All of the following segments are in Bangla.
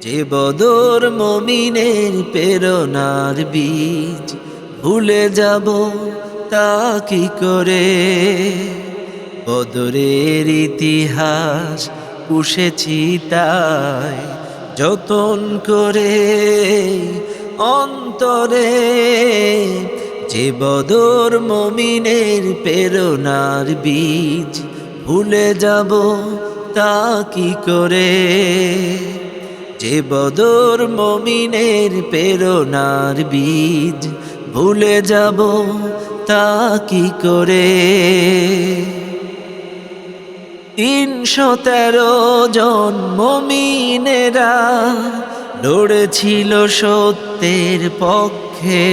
যে বদর মমিনের প্রেরণার বীজ, ভুলে যাব তা কি করে? বদরের ইতিহাস পুষেছি তাই যতন করে অন্তরে। যে বদর মমিনের প্রেরণার বীজ, ভুলে যাব তা কি করে? যে বদর মমিনের প্রেরণার বীজ, ভুলে যাব তা কি করে? তিনশো তেরো জন মমিনেরা লড়েছিল সত্যের পক্ষে।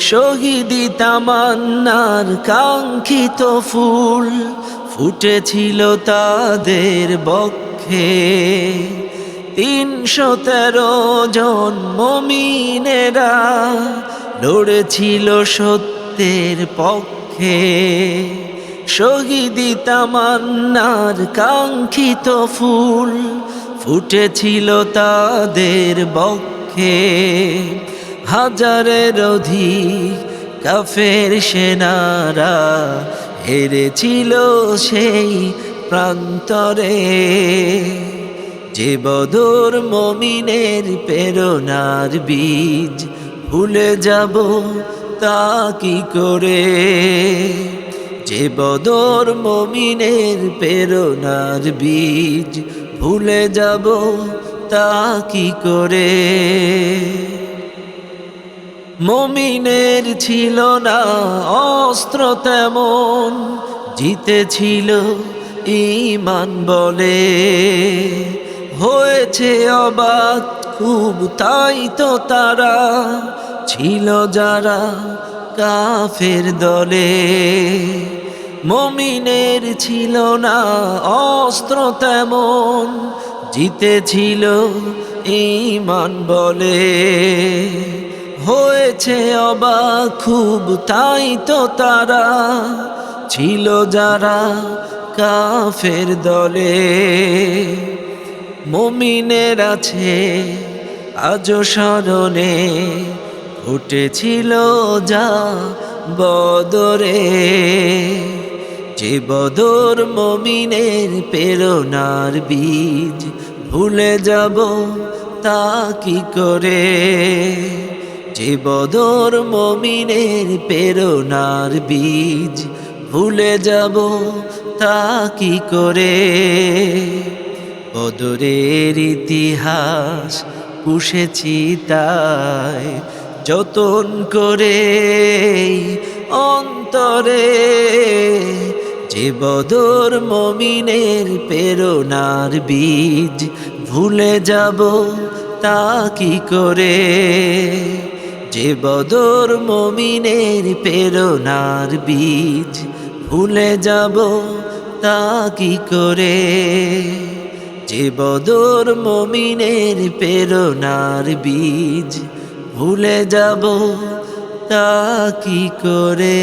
শহীদি তামান্নার কাঙ্ক্ষিত ফুল ফুটেছিল তাদের বক্ষে। তিনশো তেরো জন মমিনেরা লড়েছিল সত্যের পক্ষে। শহীদি তামান্নার কাঙ্ক্ষিত ফুল ফুটেছিল তাদের বক্ষে। হাজারের অধিক কাফের সেনারা হেরেছিল সেই প্রান্তরে। যে বদর মমিনের প্রেরণার বীজ, ভুলে যাব তা কি করে? যে বদর মমিনের প্রেরণার বীজ, ভুলে যাব তা কি করে? মমিনের ছিল না অস্ত্র তেমন, জিতেছিল ইমান বলে। হয়েছে অবাক, খুব তাই তো তারা ছিল যারা কাফের দলে। মমিনের ছিল না, অস্ত্র তেমন, জিতেছিল ইমান বলে। হয়েছে অবাক, খুব তাই তো তারা ছিল যারা কাফের দলে। মমিনের আছে আজ স্মরণে উঠেছিল যা বদরে। যে বদর মমিনের প্রেরণার বীজ, ভুলে যাব তা কি করে? যে বদর মমিনের প্রেরণার বীজ, ভুলে যাব তা কি করে? বদরের ইতিহাস পুষেছি তাই, যতন করে অন্তরে যে বদর মমিনের প্রেরণার বীজ ভুলে যাব তা কি করে? যে বদর মমিনের প্রেরণার বীজ ভুলে যাব তা কি করে? যে বদর মমিনের প্রেরণার বীজ ভুলে যাব তা কি করে?